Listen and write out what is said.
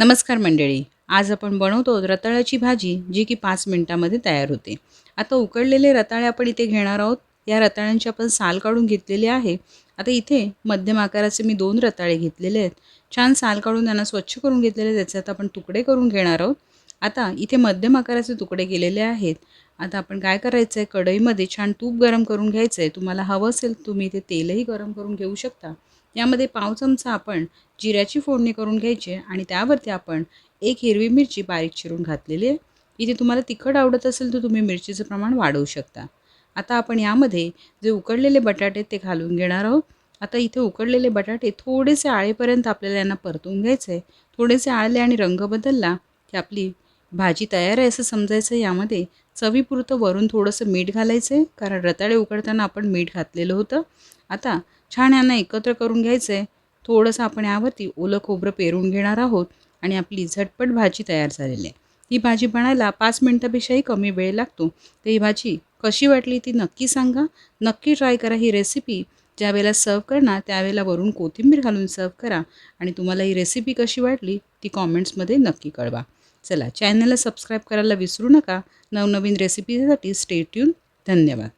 नमस्कार मंडळी आज आपण बनवतो रताळ्याची भाजी जी की पाच मिनिटामध्ये तयार होते. आता उकडलेले रताळे आपण इथे घेणार आहोत. या रताळ्यांची आपण साल काढून घेतलेली आहे. आता इथे मध्यम आकाराचे मी दोन रताळे घेतलेले आहेत. छान साल काढून त्यांना स्वच्छ करून घेतलेले आहेत. त्याचे आता आपण तुकडे करून घेणार आहोत. आता इथे मध्यम आकाराचे तुकडे केलेले आहेत. आता आपण काय करायचं आहे कढईमध्ये छान तूप गरम करून घ्यायचं आहे तुम्हाला हवं असेल तुम्ही इथे तेलही गरम करून घेऊ शकता. यामध्ये पाव चमचा आपण जिऱ्याची फोडणी करून घ्यायची आहे आणि त्यावरती आपण एक हिरवी मिरची बारीक चिरून घातलेली आहे. इथे तुम्हाला तिखट आवडत असेल तर तुम्ही मिरचीचं प्रमाण वाढवू शकता. आता आपण यामध्ये जे उकडलेले बटाटे ते घालून घेणार आहोत. आता इथे उकडलेले बटाटे थोडेसे आळेपर्यंत आपल्याला यांना परतून घ्यायचं आहे थोडेसे आळले आणि रंग बदलला की आपली भाजी तयार आहे असं समजायचं यामध्ये? चवीपुरतं वरून थोडंसं मीठ घालायचं आहे कारण रताळे उकडताना आपण मीठ घातलेलं होतं. आता छान यांना एकत्र करून घ्यायचं आहे थोडंसं आपण यावरती ओलं खोबरं पेरून घेणार आहोत आणि आपली झटपट भाजी तयार झालेली आहे. ही भाजी बनायला पाच मिनटापेक्षाही कमी वेळ लागतो. तर ही भाजी कशी वाटली ती नक्की सांगा. नक्की ट्राय करा ही रेसिपी. ज्यावेळेला सर्व करणार त्यावेळेला वरून कोथिंबीर घालून सर्व करा. आणि तुम्हाला ही रेसिपी कशी वाटली ती कॉमेंट्समध्ये नक्की कळवा. चला चॅनलला सबस्क्राईब करायला विसरू नका. नवनवीन रेसिपीसाठी स्टे ट्यून धन्यवाद.